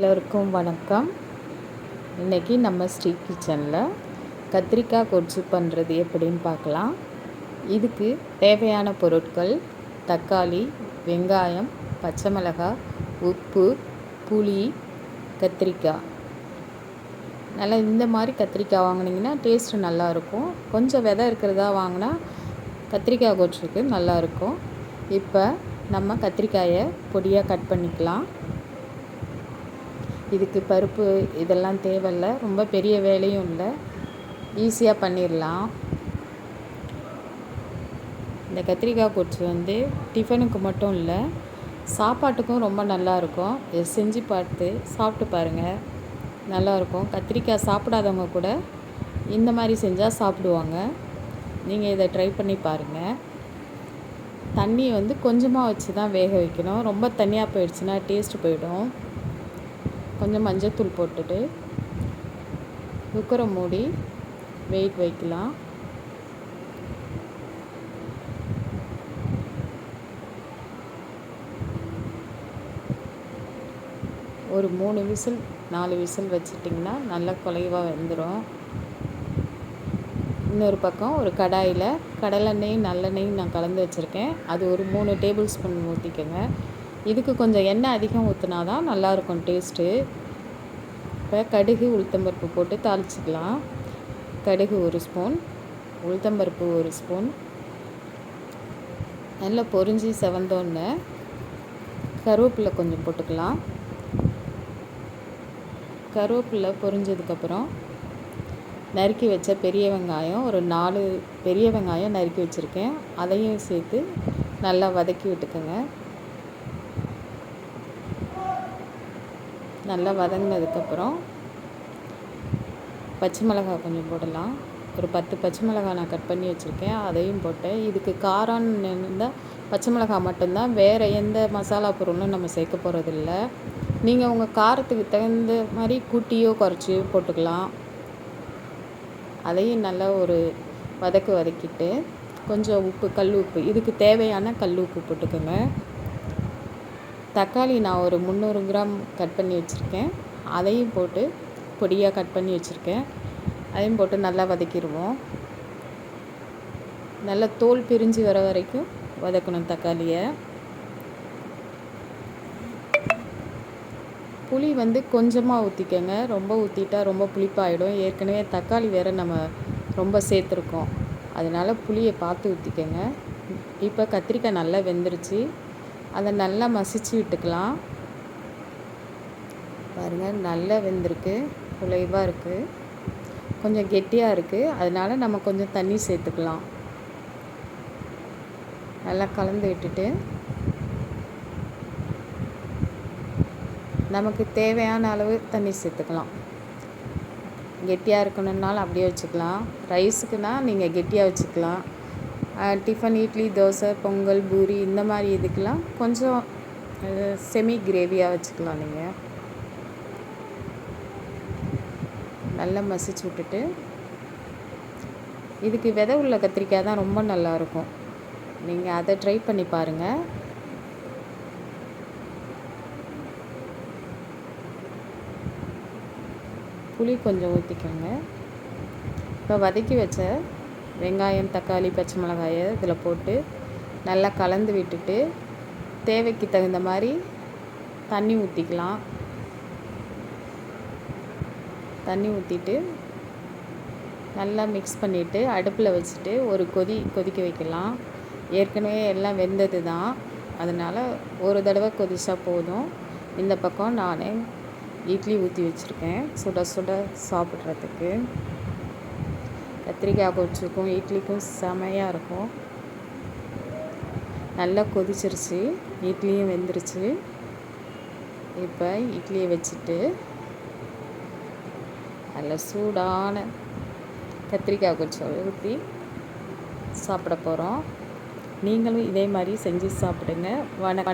எல்லோருக்கும் வணக்கம். இன்றைக்கி நம்ம ஸ்ரீ கிச்சனில் கத்திரிக்காய் கொச்சு பண்ணுறது எப்படின்னு பார்க்கலாம். இதுக்கு தேவையான பொருட்கள் தக்காளி வெங்காயம் பச்சை மிளகாய் உப்பு புளி கத்திரிக்காய். நல்லா இந்த மாதிரி கத்திரிக்காய் வாங்கினீங்கன்னா டேஸ்ட்டு நல்லாயிருக்கும் கொஞ்சம் விதை இருக்கிறதா வாங்கினா கத்திரிக்காய் கொச்சுக்கு நல்லாயிருக்கும் இப்போ நம்ம கத்திரிக்காயை பொடியாக கட் பண்ணிக்கலாம். இதுக்கு பருப்பு இதெல்லாம் தேவையில்லை. ரொம்ப பெரிய வேலையும் இல்லை. ஈஸியாக பண்ணிடலாம். இந்த கத்திரிக்காய் கொச்சு வந்து டிஃபனுக்கு மட்டும் இல்லை. சாப்பாட்டுக்கும் ரொம்ப நல்லாயிருக்கும் இதை செஞ்சு பார்த்து சாப்பிட்டு பாருங்கள் நல்லாயிருக்கும் கத்திரிக்காய் சாப்பிடாதவங்க கூட இந்த மாதிரி செஞ்சால் சாப்பிடுவாங்க. நீங்கள் இதை ட்ரை பண்ணி பாருங்கள் தண்ணியை வந்து கொஞ்சமாக வச்சு தான் வேக வைக்கணும். ரொம்ப தண்ணியாக போயிடுச்சுன்னா டேஸ்ட்டு போயிடும். கொஞ்சம் மஞ்சத்தூள் போட்டுட்டு குக்கரை மூடி வெயிட் வைக்கலாம். ஒரு மூணு விசில் நாலு விசில் வச்சிட்டிங்கன்னா நல்லா குலைவாக வெந்துடும் இன்னொரு பக்கம் ஒரு கடாயில் கடலெண்ணெய் நல்லெண்ணெய் நான் கலந்து வச்சுருக்கேன். அது ஒரு மூணு டேபிள் ஸ்பூன் ஊற்றிக்கோங்க இதுக்கு கொஞ்சம் எண்ணெய் அதிகம் ஊற்றினா தான் நல்லாயிருக்கும் டேஸ்ட்டு. இப்போ கடுகு உளுத்தம்பருப்பு போட்டு தாளிச்சிக்கலாம். கடுகு ஒரு ஸ்பூன் உளுத்தம்பருப்பு ஒரு ஸ்பூன். நல்லா பொறிஞ்சி செவந்தோன்னு கருவேப்பிலை கொஞ்சம் போட்டுக்கலாம். கருவேப்பிலை பொரிஞ்சதுக்கப்புறம் நறுக்கி வச்ச பெரிய வெங்காயம் ஒரு நாலு பெரிய வெங்காயம் நறுக்கி வச்சுருக்கேன். அதையும் சேர்த்து நல்லா வதக்கி விட்டுக்கோங்க. நல்லா வதங்கினதுக்கப்புறம் பச்சை மிளகாய் கொஞ்சம் போடலாம். ஒரு பத்து பச்சை மிளகாய் நான் கட் பண்ணி வச்சுருக்கேன். அதையும் போட்டேன். இதுக்கு காரம்னு இருந்தால் பச்சை மிளகாய் மட்டும்தான். வேறு எந்த மசாலா பொருளும் நம்ம சேர்க்க போகிறதில்ல நீங்கள் உங்கள் காரத்துக்கு தகுந்த மாதிரி கூட்டியோ குறைச்சியோ போட்டுக்கலாம். அதையும் நல்லா ஒரு வதக்கு வதக்கிட்டு கொஞ்சம் உப்பு கல் உப்பு. இதுக்கு தேவையான கல் உப்பு போட்டுக்கோங்க. தக்காளி நான் ஒரு முந்நூறு கிராம் கட் பண்ணி வச்சுருக்கேன். அதையும் போட்டு பொடியாக கட் பண்ணி வச்சுருக்கேன். அதையும் போட்டு நல்லா வதக்கிடுவோம். நல்லா தோல் பிரிஞ்சு வர வரைக்கும் வதக்கணும் தக்காளியை. புளி வந்து கொஞ்சமாக ஊற்றிக்கோங்க ரொம்ப ஊற்றிட்டா ரொம்ப புளிப்பாயிடும். ஏற்கனவே தக்காளி வேறு நம்ம ரொம்ப சேர்த்துருக்கோம். அதனால் புளியை பார்த்து ஊற்றிக்கோங்க இப்போ கத்திரிக்காய் நல்லா வெந்துருச்சு. அதை நல்லா மசிச்சு விட்டுக்கலாம். பாருங்கள் நல்லா வெந்திருக்கு குலைவாக இருக்குது கொஞ்சம் கெட்டியாக இருக்குது அதனால் நம்ம கொஞ்சம் தண்ணி சேர்த்துக்கலாம். நல்லா கலந்து விட்டுட்டு. நமக்கு தேவையான அளவு தண்ணி சேர்த்துக்கலாம். கெட்டியாக இருக்கணுன்னாலும் அப்படியே வச்சுக்கலாம். ரைஸுக்குனா நீங்கள் கெட்டியாக வச்சுக்கலாம். டிஃபன் இட்லி தோசை பொங்கல் பூரி இந்த மாதிரி இதுக்கெலாம் கொஞ்சம் செமி கிரேவியாக வச்சுக்கலாம் நீங்கள் நல்லா மசிச்சு விட்டுட்டு இதுக்கு விதை உள்ள கத்திரிக்காய் தான் ரொம்ப நல்லாயிருக்கும் நீங்கள் அதை ட்ரை பண்ணி பாருங்கள் புளி கொஞ்சம் ஊற்றிக்கோங்க இப்போ வதக்கி வச்ச வெங்காயம் தக்காளி பச்சை மிளகாயை இதில் போட்டு நல்லா கலந்து விட்டுட்டு தேவைக்கு தகுந்த மாதிரி தண்ணி ஊற்றிக்கலாம். தண்ணி ஊற்றிட்டு நல்லா மிக்ஸ் பண்ணிவிட்டு அடுப்பில் வச்சுட்டு ஒரு கொதி கொதிக்க வைக்கலாம். ஏற்கனவே எல்லாம் வெந்தது தான். அதனால் ஒரு தடவை கொதிச்சா போதும். இந்த பக்கம் நான் இட்லி ஊற்றி வச்சுருக்கேன். சுட சுட சாப்பிட்றதுக்கு. கத்திரிக்காய் கொச்சுக்கும் இட்லிக்கும் செமையாக இருக்கும். நல்லா கொதிச்சிருச்சு இட்லியும் வெந்துருச்சு. இப்போ இட்லியை வச்சுட்டு அதில் சூடான கத்திரிக்காய் கொச்சை ஊற்றி சாப்பிட போகிறோம் நீங்களும் இதே மாதிரி செஞ்சு சாப்பிடுங்க. வணக்கம்.